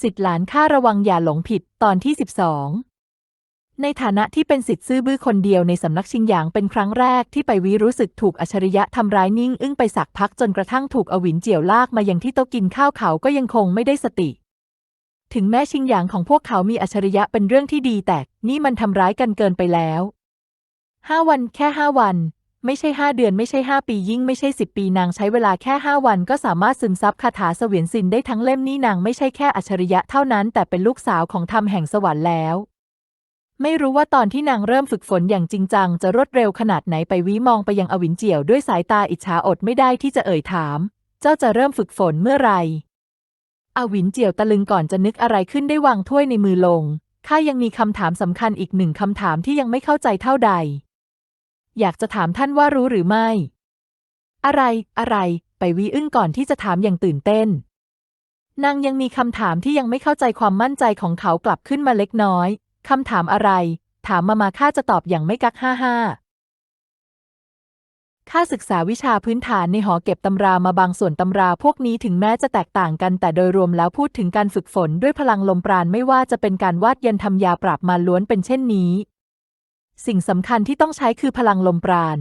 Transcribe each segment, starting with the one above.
สิทธิ์หลานข้าระวังอย่าหลงผิดตอนที่ 12 ในฐานะที่เป็นสิทธิ์ซื่อบื้อคนเดียวในสำนักชิงหยางเป็นครั้งแรกที่ไปวิรู้สึกถูกอัจฉริยะทำร้ายนิ่ง อึ้งไปสักพักจนกระทั่งถูกอวินเจียวลากมายังที่โต๊ะกินข้าวเขาก็ยังคงไม่ได้สติ ถึงแม้ชิงหยางของพวกเขามีอัจฉริยะเป็นเรื่องที่ดีแต่นี่มันทำร้ายกันเกินไปแล้วห้าวันแค่ห้าวัน ไม่ใช่ห้าเดือนไม่ใช่ห้าปียิ่งไม่ใช่สิบปีนางใช้เวลาแค่ห้าวันก็สามารถซึมซับคาถาเสวียนสินได้ทั้งเล่มนี่นางไม่ใช่แค่อัจฉริยะเท่านั้น แต่เป็นลูกสาวของธรรมแห่งสวรรค์แล้ว ไม่รู้ว่าตอนที่นางเริ่มฝึกฝนอย่างจริงจัง จะรวดเร็วขนาดไหนไปวิมองไปยังอวินเจียวด้วยสายตาอิจฉาอดไม่ได้ที่จะเอ่ยถาม เจ้าจะเริ่มฝึกฝนเมื่อไหร่อวินเจียวตะลึงก่อนจะนึกอะไรขึ้นได้วางถ้วยในมือลงข้ายังมีคำถามสำคัญอีกหนึ่งคำถามที่ยังไม่เข้าใจเท่าใด อยากจะถามท่านว่ารู้หรือไม่ อะไร อะไร ไปวีอึ้งก่อนที่จะถามอย่างตื่นเต้น นางยังมีคำถามที่ยังไม่เข้าใจความมั่นใจของเขากลับขึ้นมาเล็กน้อย คำถามอะไร ถามมามาข้าจะตอบอย่างไม่กักห้าห้าข้าศึกษาวิชาพื้นฐานในหอเก็บตำรามาบางส่วนตำราพวกนี้ถึงแม้จะแตกต่างกันแต่โดยรวมแล้วพูดถึงการฝึกฝนด้วยพลังลมปราณไม่ว่าจะเป็นการวาดยันทำยาปราบมาล้วนเป็นเช่นนี้ สิ่งสำคัญที่ต้องใช้คือพลังลมปราณ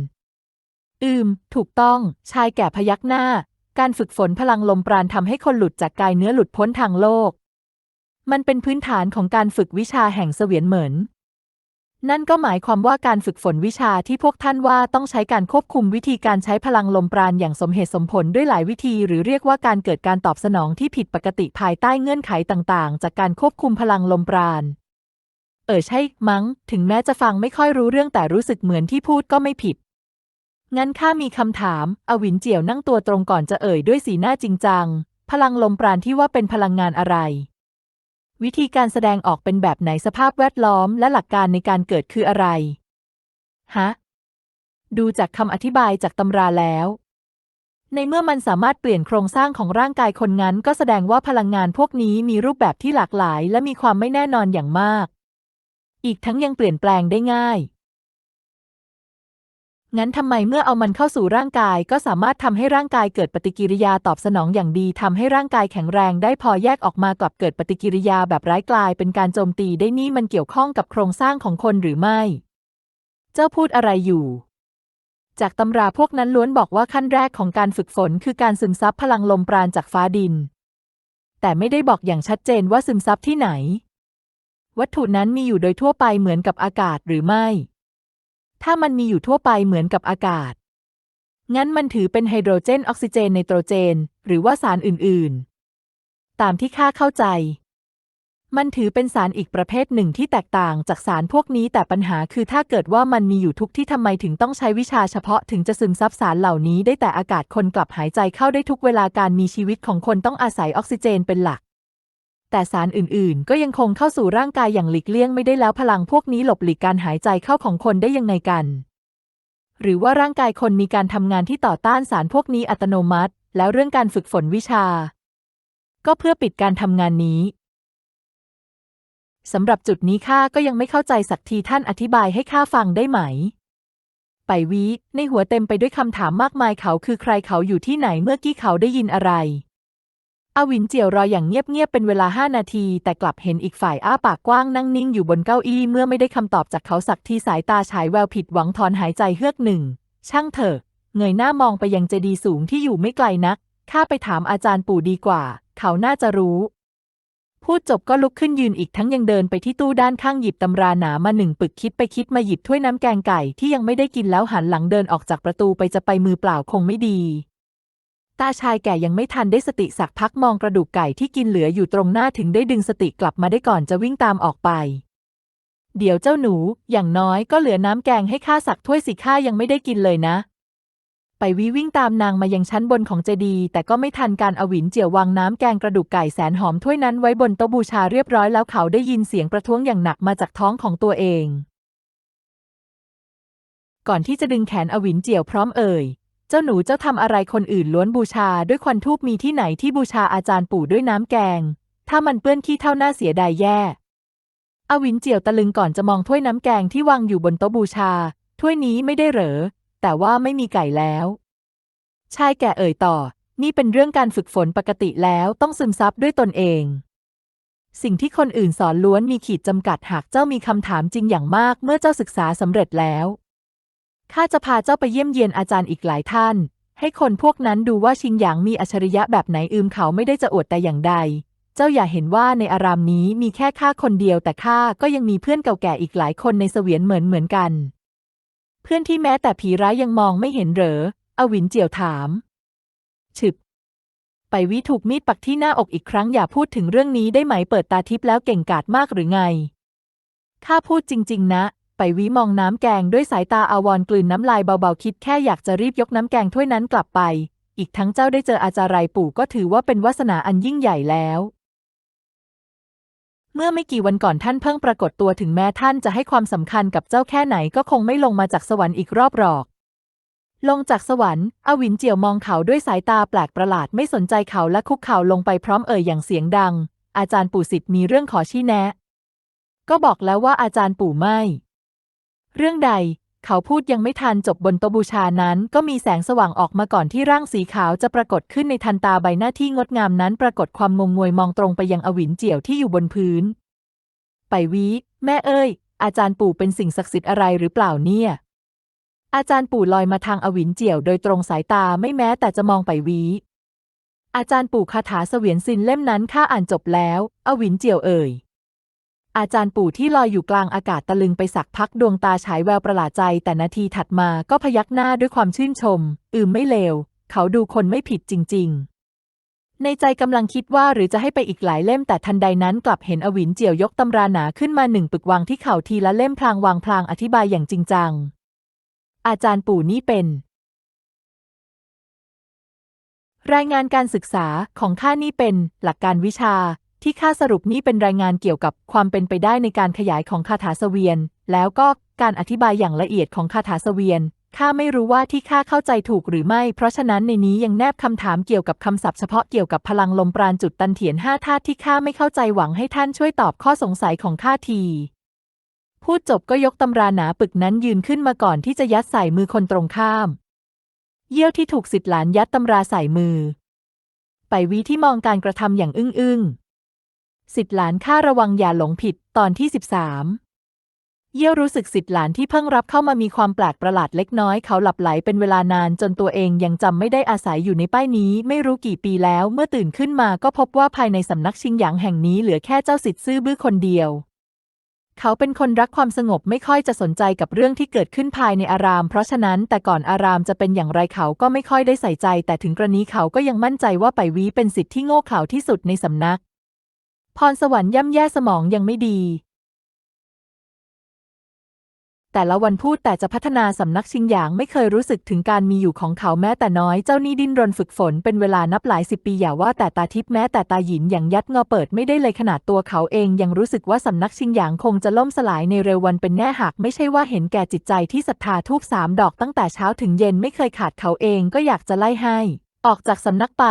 อืม ถูกต้อง ชายแก่พยักหน้า การฝึกฝนพลังลมปราณทำให้คนหลุดจากกายเนื้อหลุดพ้นทางโลก มันเป็นพื้นฐานของการฝึกวิชาแห่งเสวียนเหมือน นั่นก็หมายความว่าการฝึกฝนวิชาที่พวกท่านว่าต้องใช้การควบคุมวิธีการใช้พลังลมปราณอย่างสมเหตุสมผลด้วยหลายวิธี หรือเรียกว่าการเกิดการตอบสนองที่ผิดปกติภายใต้เงื่อนไขต่าง ๆ จากการควบคุมพลังลมปราณ เออใช่มั้ง ถึงแม้จะฟังไม่ค่อยรู้เรื่องแต่รู้สึกเหมือนที่พูดก็ไม่ผิด งั้นข้ามีคำถาม อวินเจียวนั่งตัวตรงก่อนจะเอ่ยด้วยสีหน้าจริงจัง พลังลมปราณที่ว่าเป็นพลังงานอะไร วิธีการแสดงออกเป็นแบบไหนสภาพแวดล้อมและหลักการในการเกิดคืออะไร ฮะ ดูจากคำอธิบายจากตำราแล้ว ในเมื่อมันสามารถเปลี่ยนโครงสร้างของร่างกายคนงั้น ก็แสดงว่าพลังงานพวกนี้มีรูปแบบที่หลากหลาย และมีความไม่แน่นอนอย่างมาก อีกทั้งยังเปลี่ยนแปลงได้ง่าย งั้นทำไมเมื่อเอามันเข้าสู่ร่างกายก็สามารถทำให้ร่างกายเกิดปฏิกิริยาตอบสนองอย่างดีทำให้ร่างกายแข็งแรงได้พอแยกออกมากลับเกิดปฏิกิริยาแบบร้ายกลายเป็นการโจมตีได้นี่มันเกี่ยวข้องกับโครงสร้างของคนหรือไม่ เจ้าพูดอะไรอยู่จากตำราพวกนั้นล้วนบอกว่าขั้นแรกของการฝึกฝนคือการซึมซับพลังลมปราณจากฟ้าดิน แต่ไม่ได้บอกอย่างชัดเจนว่าซึมซับที่ไหน วัตถุนั้นมีอยู่โดยทั่วไปเหมือนกับอากาศหรือไม่ ถ้ามันมีอยู่ทั่วไปเหมือนกับอากาศ งั้นมันถือเป็นไฮโดรเจนออกซิเจนไนโตรเจน หรือว่าสารอื่น ๆ ตามที่ข้าเข้าใจ มันถือเป็นสารอีกประเภทหนึ่งที่แตกต่างจากสารพวกนี้แต่ปัญหาคือถ้าเกิดว่ามันมีอยู่ทุกที่ทำไมถึงต้องใช้วิชาเฉพาะถึงจะซึมซับสารเหล่านี้ได้แต่อากาศคนกลับหายใจเข้าได้ทุกเวลาการมีชีวิตของคนต้องอาศัยออกซิเจนเป็นหลัก แต่สารอื่นๆ ก็ยังคงเข้าสู่ร่างกายอย่างหลีกเลี่ยงไม่ได้แล้วพลังพวกนี้หลบหลีกการหายใจเข้าของคนได้ยังไงกัน หรือว่าร่างกายคนมีการทำงานที่ต่อต้านสารพวกนี้อัตโนมัติ แล้วเรื่องการฝึกฝนวิชา ก็เพื่อปิดการทำงานนี้สำหรับจุดนี้ข้าก็ยังไม่เข้าใจสักทีท่านอธิบายให้ข้าฟังได้ไหม ไปวีในหัวเต็มไปด้วยคำถามมากมายเขาคือใครเขาอยู่ที่ไหนเมื่อกี้เขาได้ยินอะไร อาวินเจียวรออย่างเงียบๆเป็นเวลาห้านาที แต่กลับเห็นอีกฝ่ายอ้าปากกว้างนั่งนิ่งอยู่บนเก้าอี้เมื่อไม่ได้คำตอบจากเขาสักทีสายตาฉายแววผิดหวังถอนหายใจเฮือกหนึ่ง ช่างเถอะ เงยหน้ามองไปยังเจดีย์สูงที่อยู่ไม่ไกลนักข้าไปถามอาจารย์ปู่ดีกว่า เขาน่าจะรู้ พูดจบก็ลุกขึ้นยืนอีกทั้งยังเดินไปที่ตู้ด้านข้างหยิบตำราหนามาหนึ่งปึกคิดไปคิดมาหยิบถ้วยน้ำแกงไก่ที่ยังไม่ได้กินแล้วหันหลังเดินออกจากประตูไปจะไปมือเปล่าคงไม่ดี ตาชายแก่ยังไม่ทันได้สติสักพักมองกระดูกไก่ที่กินเหลืออยู่ตรงหน้าถึงได้ดึงสติกลับมาได้ก่อนจะวิ่งตามออกไป เดี๋ยวเจ้าหนู อย่างน้อยก็เหลือน้ำแกงให้ข้าสักถ้วยสิข้ายังไม่ได้กินเลยนะ ไปวิวิ่งตามนางมายังชั้นบนของเจดีย์แต่ก็ไม่ทันการอวินเจียววางน้ำแกงกระดูกไก่แสนหอมถ้วยนั้นไว้บนโต๊ะบูชาเรียบร้อยแล้วเขาได้ยินเสียงประท้วงอย่างหนักมาจากท้องของตัวเองก่อนที่จะดึงแขนอวินเจียวพร้อมเอ่ย เจ้าหนูเจ้าทำอะไรคนอื่นล้วนบูชาด้วยควันทูบมีที่ไหนที่บูชาอาจารย์ปู่ด้วยน้ำแกง ถ้ามันเปื้อนขี้เท่าหน้าเสียดายแย่อวินเจียวตะลึงก่อนจะมองถ้วยน้ำแกงที่วางอยู่บนโต๊ะบูชา ถ้วยนี้ไม่ได้เหรอ แต่ว่าไม่มีไก่แล้ว ชายแก่เอ่ยต่อ นี่เป็นเรื่องการฝึกฝนปกติแล้วต้องซึมซับด้วยตนเอง สิ่งที่คนอื่นสอนล้วนมีขีดจำกัดหากเจ้ามีคำถามจริงอย่างมากเมื่อเจ้าศึกษาสำเร็จแล้ว ข้าจะพาเจ้าไปเยี่ยมเยียนอาจารย์อีกหลายท่าน ให้คนพวกนั้นดูว่าชิงหยางมีอัจฉริยะแบบไหนอืมเขาไม่ได้จะอวดแต่อย่างใด เจ้าอย่าเห็นว่าในอารามนี้มีแค่ข้าคนเดียวแต่ข้าก็ยังมีเพื่อนเก่าแก่อีกหลายคนในเสวียนเหมือนเหมือนกัน เพื่อนที่แม้แต่ผีร้ายยังมองไม่เห็นเหรอ อวินเจียวถามฉึบไปวิถูกมีดปักที่หน้าอกอีกครั้งอย่าพูดถึงเรื่องนี้ได้ไหมเปิดตาทิพย์แล้วเก่งกาจมากหรือไงข้าพูดจริง ๆ นะ ไปวิมองน้ำแกงด้วยสายตาอาวรกลืนน้ำลายเบาๆคิดแค่อยากจะรีบยกน้ำแกงถ้วยนั้นกลับไป อีกทั้งเจ้าได้เจออาจารย์ไรปู่ก็ถือว่าเป็นวาสนาอันยิ่งใหญ่แล้ว เมื่อไม่กี่วันก่อนท่านเพิ่งปรากฏตัวถึงแม้ท่านจะให้ความสำคัญกับเจ้าแค่ไหนก็คงไม่ลงมาจากสวรรค์อีกรอบหรอก ลงจากสวรรค์อวินเจียวมองเขาด้วยสายตาแปลกประหลาดไม่สนใจเขาและคุกเข่าลงไปพร้อมเอ่ยอย่างเสียงดัง อาจารย์ปู่สิทธิ์มีเรื่องขอชี้แนะ ก็บอกแล้วว่าอาจารย์ปู่ไม่ เรื่องใด เขาพูดยังไม่ทันจบบนโตบูชานั้น ก็มีแสงสว่างออกมาก่อนที่ร่างสีขาวจะปรากฏขึ้นในทันตาใบหน้าที่งดงามนั้น ปรากฏความงงงวยมองตรงไปยังอวินเจียวที่อยู่บนพื้น ไปวีแม่เอ้ย อาจารย์ปู่เป็นสิ่งศักดิ์สิทธิ์อะไรหรือเปล่าเนี่ย อาจารย์ปู่ลอยมาทางอวินเจียว โดยตรงสายตาไม่แม้แต่จะมองไปวีอาจารย์ปู่คาถาเสวียนซินเล่มนั้นข้าอ่านจบแล้ว อวินเจียวเอ่ย อาจารย์ปู่ที่ลอยอยู่กลางอากาศตะลึงไปสักพักดวงตาฉายแววประหลาดใจ แต่นาทีถัดมาก็พยักหน้าด้วยความชื่นชม อืมไม่เลว เขาดูคนไม่ผิดจริง ๆในใจกำลังคิดว่าหรือจะให้ไปอีกหลายเล่มแต่ทันใดนั้นกลับเห็นอวินเจียวยกตำราหนาขึ้นมาหนึ่งปึกวางที่เข่าทีละเล่มพลางวางพลางอธิบายอย่างจริงจัง อาจารย์ปู่นี่เป็น รายงานการศึกษาของข้านี่เป็น หลักการวิชา ที่ข้าสรุปนี่เป็นรายงานเกี่ยวกับความเป็นไปได้ในการขยายของคาถาเสวียน แล้วก็การอธิบายอย่างละเอียดของคาถาเสวียนข้าไม่รู้ว่าที่ข้าเข้าใจถูกหรือไม่ เพราะฉะนั้นในนี้ยังแนบคำถามเกี่ยวกับคำศัพท์เฉพาะเกี่ยวกับพลังลมปราณจุดตันเถียนห้าธาตุที่ข้าไม่เข้าใจหวังให้ท่านช่วยตอบข้อสงสัยของข้าที พูดจบก็ยกตำราหนาปึกนั้นยืนขึ้นมาก่อนที่จะยัดใส่มือคนตรงข้าม เยี่ยวที่ถูกสิทธิหลานยัดตำราใส่มือ ไปวีที่มองการกระทำอย่างอึ้งอึ้งๆ สิทธิหลานข้าระวังอย่าหลงผิดตอนที่สิบสามเยี่ยวรู้สึกสิทธิหลานที่เพิ่งรับเข้ามามีความแปลกประหลาดเล็กน้อยเขาหลับไหลเป็นเวลานานจนตัวเองยังจำไม่ได้อาศัยอยู่ในป้ายนี้ ไม่รู้กี่ปีแล้ว เมื่อตื่นขึ้นมาก็พบว่าภายในสำนักชิงหยางแห่งนี้เหลือแค่เจ้าสิทธิ์ซื่อบื้อคนเดียวเขาเป็นคนรักความสงบไม่ค่อยจะสนใจกับเรื่องที่เกิดขึ้นภายในอาราม เพราะฉะนั้นแต่ก่อนอารามจะเป็นอย่างไรเขาก็ไม่ค่อยได้ใส่ใจ แต่ถึงกรณีเขาก็ยังมั่นใจว่าไปวีเป็นสิทธิ์ที่โง่เขลาที่สุดในสำนัก พรสวรรค์ย่ำแย่สมองยังไม่ดี แต่ละวันพูดแต่จะพัฒนาสำนักชิงหยางไม่เคยรู้สึกถึงการมีอยู่ของเขาแม้แต่น้อยเจ้านี่ดิ้นรนฝึกฝนเป็นเวลานับหลายสิบปีอย่าว่าแต่ตาทิพย์แม้แต่ตาหยินอย่างยัดงอเปิดไม่ได้เลยขนาดตัวเขาเองยังรู้สึกว่าสำนักชิงหยางคงจะล่มสลายในเร็ววันเป็นแน่หากไม่ใช่ว่าเห็นแก่จิตใจที่ศรัทธาทูบสามดอกตั้งแต่เช้าถึงเย็นไม่เคยขาดเขาเองก็อยากจะไล่ให้ ออกจากสำนักไป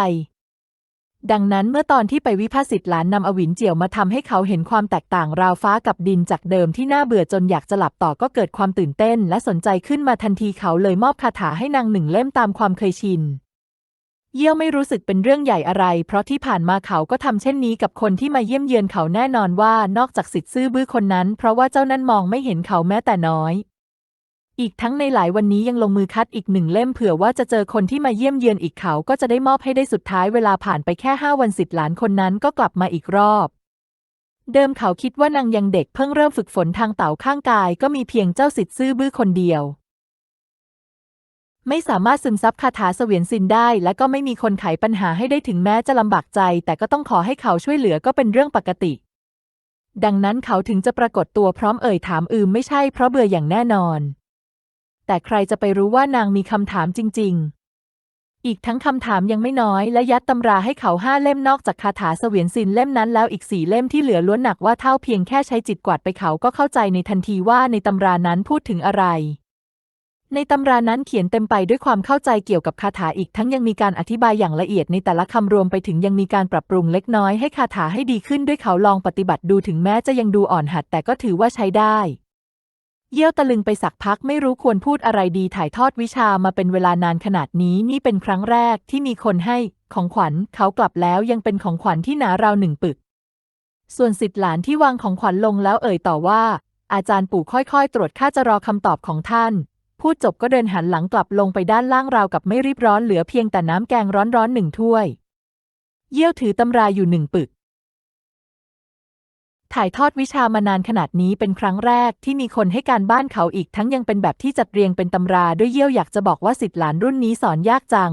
ดังนั้นเมื่อตอนที่ไปวิพากษ์สิทธิ์หลานนำอวินเจียวมาทำให้เขาเห็นความแตกต่างราวฟ้ากับดินจากเดิมที่น่าเบื่อจนอยากจะหลับต่อก็เกิดความตื่นเต้น และสนใจขึ้นมาทันทีเขาเลยมอบคาถาให้นางหนึ่งเล่มตามความเคยชิน เยี่ยวไม่รู้สึกเป็นเรื่องใหญ่อะไร เพราะที่ผ่านมาเขาก็ทำเช่นนี้กับคนที่มาเยี่ยมเยือนเขาแน่นอนว่านอกจากสิทธิ์ซื่อบื้อคนนั้น เพราะว่าเจ้านั่นมองไม่เห็นเขาแม้แต่น้อย อีกทั้งในหลายวันนี้ยังลงมือคัดอีกหนึ่งเล่มเผื่อว่าจะเจอคนที่มาเยี่ยมเยือนอีกเขาก็จะได้มอบให้ได้สุดท้ายเวลาผ่านไปแค่ห้าวันสิทธิ์หลานคนนั้นก็กลับมาอีกรอบ เดิมเขาคิดว่านางยังเด็กเพิ่งเริ่มฝึกฝนทางเต่าข้างกาย ก็มีเพียงเจ้าสิทธิ์ซื่อบื้อคนเดียว ไม่สามารถซึมซับคาถาเสวียนซินได้ และก็ไม่มีคนไขปัญหาให้ได้ถึงแม้จะลำบากใจ แต่ก็ต้องขอให้เขาช่วยเหลือก็เป็นเรื่องปกติ ดังนั้นเขาถึงจะปรากฏตัวพร้อมเอ่ยถามอืมไม่ใช่เพราะเบื่ออย่างแน่นอน แต่ใครจะไปรู้ว่านางมีคำถามจริง ๆ อีกทั้งคำถามยังไม่น้อยและยัดตำราให้เขาห้าเล่มนอกจากคาถาเสวียนซินเล่มนั้นแล้วอีกสี่เล่มที่เหลือล้วนหนักว่าเท่าเพียงแค่ใช้จิตกวาดไปเขาก็เข้าใจในทันทีว่าในตำรานั้นพูดถึงอะไรในตำรานั้นเขียนเต็มไปด้วยความเข้าใจเกี่ยวกับคาถาอีกทั้งยังมีการอธิบายอย่างละเอียดในแต่ละคำรวมไปถึงยังมีการปรับปรุงเล็กน้อยให้คาถาให้ดีขึ้นด้วยเขาลองปฏิบัติดูถึงแม้จะยังดูอ่อนหัดแต่ก็ถือว่าใช้ได้ เยี่ยวตะลึงไปสักพักไม่รู้ควรพูดอะไรดีถ่ายทอดวิชามาเป็นเวลานานขนาดนี้นี่เป็นครั้งแรกที่มีคนให้ของขวัญเขากลับแล้วยังเป็นของขวัญที่หนาราวหนึ่งปึก ส่วนสิทธิหลานที่วางของขวัญลงแล้วเอ่ยต่อว่า อาจารย์ปู่ค่อยๆ ตรวจข้าจะรอคำตอบของท่าน พูดจบก็เดินหันหลังกลับลงไปด้านล่างราวกับไม่รีบร้อนเหลือเพียงแต่น้ำแกงร้อนๆหนึ่งถ้วย เยี่ยวถือตำราอยู่หนึ่งปึก ถ่ายทอดวิชามานานขนาดนี้เป็นครั้งแรกที่มีคนให้การบ้านเขาอีกทั้งยังเป็นแบบที่จัดเรียงเป็นตำราด้วยเยี่ยวอยากจะบอกว่าสิทธิ์หลานรุ่นนี้สอนยากจัง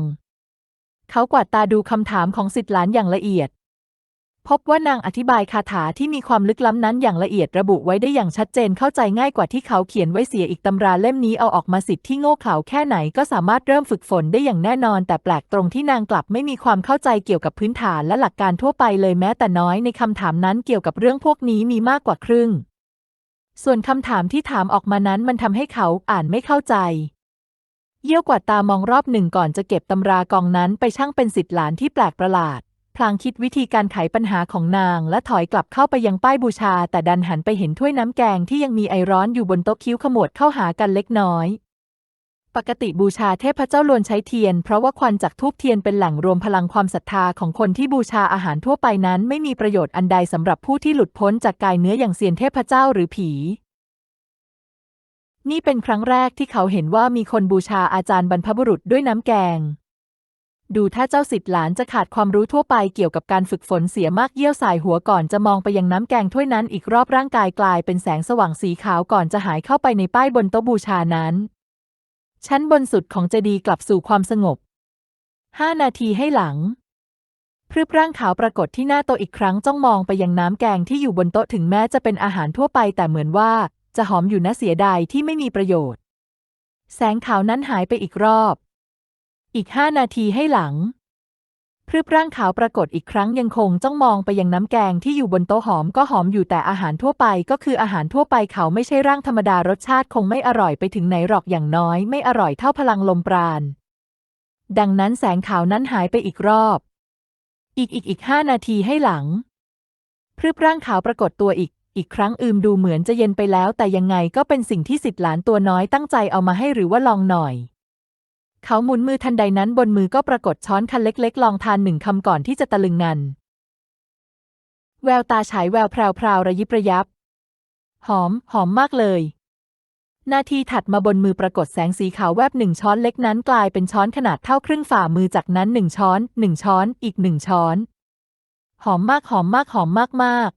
เขากวาดตาดูคำถามของสิทธิ์หลานอย่างละเอียด พบว่านางอธิบายคาถาที่มีความลึกล้ำนั้นอย่างละเอียดระบุไว้ได้อย่างชัดเจนเข้าใจง่ายกว่าที่เขาเขียนไว้เสียอีกตำราเล่มนี้เอาออกมาสิทธิ์ที่โง่เขลาแค่ไหนก็สามารถเริ่มฝึกฝนได้อย่างแน่นอน แต่แปลกตรงที่นางกลับไม่มีความเข้าใจเกี่ยวกับพื้นฐานและหลักการทั่วไปเลยแม้แต่น้อยในคำถามนั้นเกี่ยวกับเรื่องพวกนี้มีมากกว่าครึ่ง ส่วนคำถามที่ถามออกมานั้นมันทำให้เขาอ่านไม่เข้าใจเยี่ยวกว่าตามองรอบหนึ่งก่อนจะเก็บตำรากองนั้นไปช่างเป็นสิทธิ์หลานที่แปลกประหลาด พลางคิดวิธีการไขปัญหาของนางและถอยกลับเข้าไปยังป้ายบูชา แต่ดันหันไปเห็นถ้วยน้ำแกงที่ยังมีไอร้อนอยู่บนโต๊ะคิ้วขมวดเข้าหากันเล็กน้อย ปกติบูชาเทพเจ้าลวนใช้เทียน เพราะว่าควันจากทูบเทียนเป็นแหล่งรวมพลังความศรัทธาของคนที่บูชาอาหารทั่วไปนั้น ไม่มีประโยชน์อันใดสำหรับผู้ที่หลุดพ้นจากกายเนื้ออย่างเซียนเทพเจ้าหรือผีนี่เป็นครั้งแรกที่เขาเห็นว่ามีคนบูชาอาจารย์บรรพบุรุษด้วยน้ำแกง ดูถ้าเจ้าสิทธิ์หลานจะขาดความรู้ทั่วไปเกี่ยวกับการฝึกฝนเสียมากเยี่ยวสายหัวก่อนจะมองไปยังน้ำแกงถ้วยนั้นอีกรอบร่างกายกลายเป็นแสงสว่างสีขาวก่อนจะหายเข้าไปในป้ายบนโต๊ะบูชานั้น ชั้นบนสุดของเจดีย์กลับสู่ความสงบห้านาทีให้หลังพรึบร่างขาวปรากฏที่หน้าโต๊ะอีกครั้งจ้องมองไปยังน้ำแกงที่อยู่บนโต๊ะถึงแม้จะเป็นอาหารทั่วไปแต่เหมือนว่าจะหอมอยู่นะเสียดายที่ไม่มีประโยชน์ แสงขาวนั้นหายไปอีกรอบ อีกห้านาทีให้หลัง พรึบร่างขาวปรากฏอีกครั้งยังคงจ้องมองไปยังน้ำแกงที่อยู่บนโต๊ะหอมก็หอมอยู่แต่อาหารทั่วไปก็คืออาหารทั่วไปเขาไม่ใช่ร่างธรรมดารสชาติคงไม่อร่อยไปถึงไหนหรอกอย่างน้อย ไม่อร่อยเท่าพลังลมปราณ ดังนั้นแสงขาวนั้นหายไปอีกรอบ อีกอีกอีกห้านาทีให้หลัง พรึบร่างขาวปรากฏตัวอีกอีกครั้งอืมดูเหมือนจะเย็นไปแล้วแต่ยังไงก็เป็นสิ่งที่สิทธิ์หลานตัวน้อยตั้งใจเอามาให้หรือว่าลองหน่อย เขาหมุนมือทันใดนั้นบนมือก็ปรากฏช้อนคันเล็กๆ ลองทานหนึ่งคำก่อนที่จะตะลึงงัน แววตาฉายแววพราวพราระยิบระยับ หอม หอมมากเลย นาทีถัดมาบนมือปรากฏแสงสีขาวแวบหนึ่งช้อนเล็กนั้นกลายเป็นช้อนขนาดเท่าครึ่งฝ่ามือจากนั้นหนึ่งช้อนหนึ่งช้อน อีกหนึ่งช้อน หอมมากหอมมากหอมมากมาก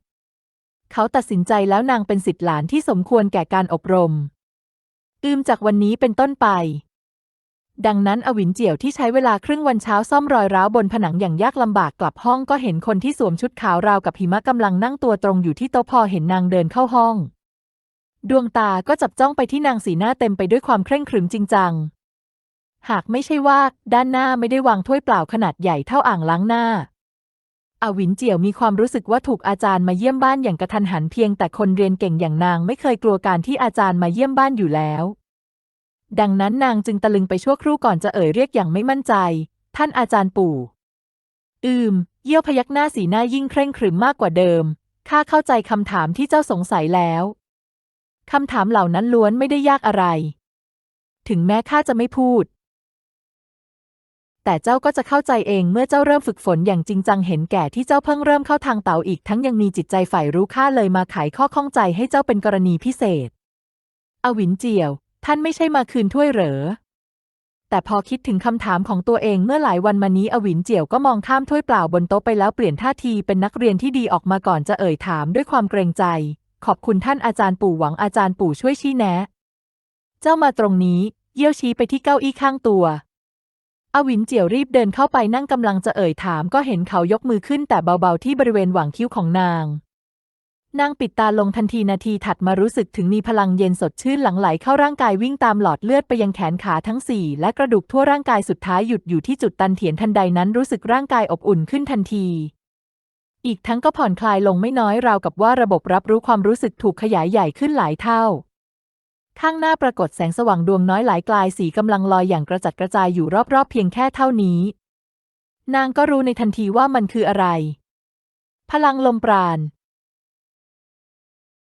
เขาตัดสินใจแล้วนางเป็นสิทธิ์หลานที่สมควรแก่การอบรม อืมจากวันนี้เป็นต้นไป ดังนั้นอวินเจียวที่ใช้เวลาครึ่งวันเช้าซ่อมรอยร้าวบนผนังอย่างยากลำบากกลับห้องก็เห็นคนที่สวมชุดขาวราวกับหิมะกำลังนั่งตัวตรงอยู่ที่โต๊ะพอเห็นนางเดินเข้าห้อง ดวงตาก็จับจ้องไปที่นางสีหน้าเต็มไปด้วยความเคร่งครึมจริงจัง หากไม่ใช่ว่า ด้านหน้าไม่ได้วางถ้วยเปล่าขนาดใหญ่เท่าอ่างล้างหน้า อวินเจียวมีความรู้สึกว่าถูกอาจารย์มาเยี่ยมบ้านอย่างกระทันหันเพียงแต่คนเรียนเก่งอย่างนางไม่เคยกลัวการที่อาจารย์มาเยี่ยมบ้านอยู่แล้ว ดังนั้นนางจึงตะลึงไปชั่วครู่ก่อนจะเอ่ยเรียกอย่างไม่มั่นใจ ท่านอาจารย์ปู่ อืม เยี่ยวพยักหน้าสีหน้ายิ่งเคร่งครึมมากกว่าเดิม ข้าเข้าใจคำถามที่เจ้าสงสัยแล้ว คำถามเหล่านั้นล้วนไม่ได้ยากอะไร ถึงแม้ข้าจะไม่พูด แต่เจ้าก็จะเข้าใจเองเมื่อเจ้าเริ่มฝึกฝนอย่างจริงจังเห็นแก่ที่เจ้าเพิ่งเริ่มเข้าทางเต๋าอีกทั้งยังมีจิตใจใฝ่รู้ข้าเลยมาไขข้อข้องใจให้เจ้าเป็นกรณีพิเศษ อวินเจียว ท่านไม่ใช่มาคืนถ้วยเหรอ แต่พอคิดถึงคำถามของตัวเองเมื่อหลายวันมานี้อวินเจียวก็มองข้ามถ้วยเปล่าบนโต๊ะไปแล้วเปลี่ยนท่าทีเป็นนักเรียนที่ดีออกมาก่อนจะเอ่ยถามด้วยความเกรงใจ ขอบคุณท่านอาจารย์ปู่หวังอาจารย์ปู่ช่วยชี้แนะ เจ้ามาตรงนี้ เยี่ยวชี้ไปที่เก้าอี้ข้างตัวอวินเจียวรีบเดินเข้าไปนั่งกำลังจะเอ่ยถามก็เห็นเขายกมือขึ้นแต่เบาๆที่บริเวณหว่างคิ้วของนาง นางปิดตาลงทันทีนาทีถัดมารู้สึกถึงมีพลังเย็นสดชื่นหลั่งไหลเข้าร่างกายวิ่งตามหลอดเลือดไปยังแขนขาทั้งสี่และกระดูกทั่วร่างกายสุดท้ายหยุดอยู่ที่จุดตันเถียนทันใดนั้นรู้สึกร่างกายอบอุ่นขึ้นทันที อีกทั้งก็ผ่อนคลายลงไม่น้อยราวกับว่าระบบรับรู้ความรู้สึกถูกขยายใหญ่ขึ้นหลายเท่า ข้างหน้าปรากฏแสงสว่างดวงน้อยหลายกลายสีกำลังลอยอย่างกระจัดกระจายอยู่รอบๆเพียงแค่เท่านี้ นางก็รู้ในทันทีว่ามันคืออะไร พลังลมปราณ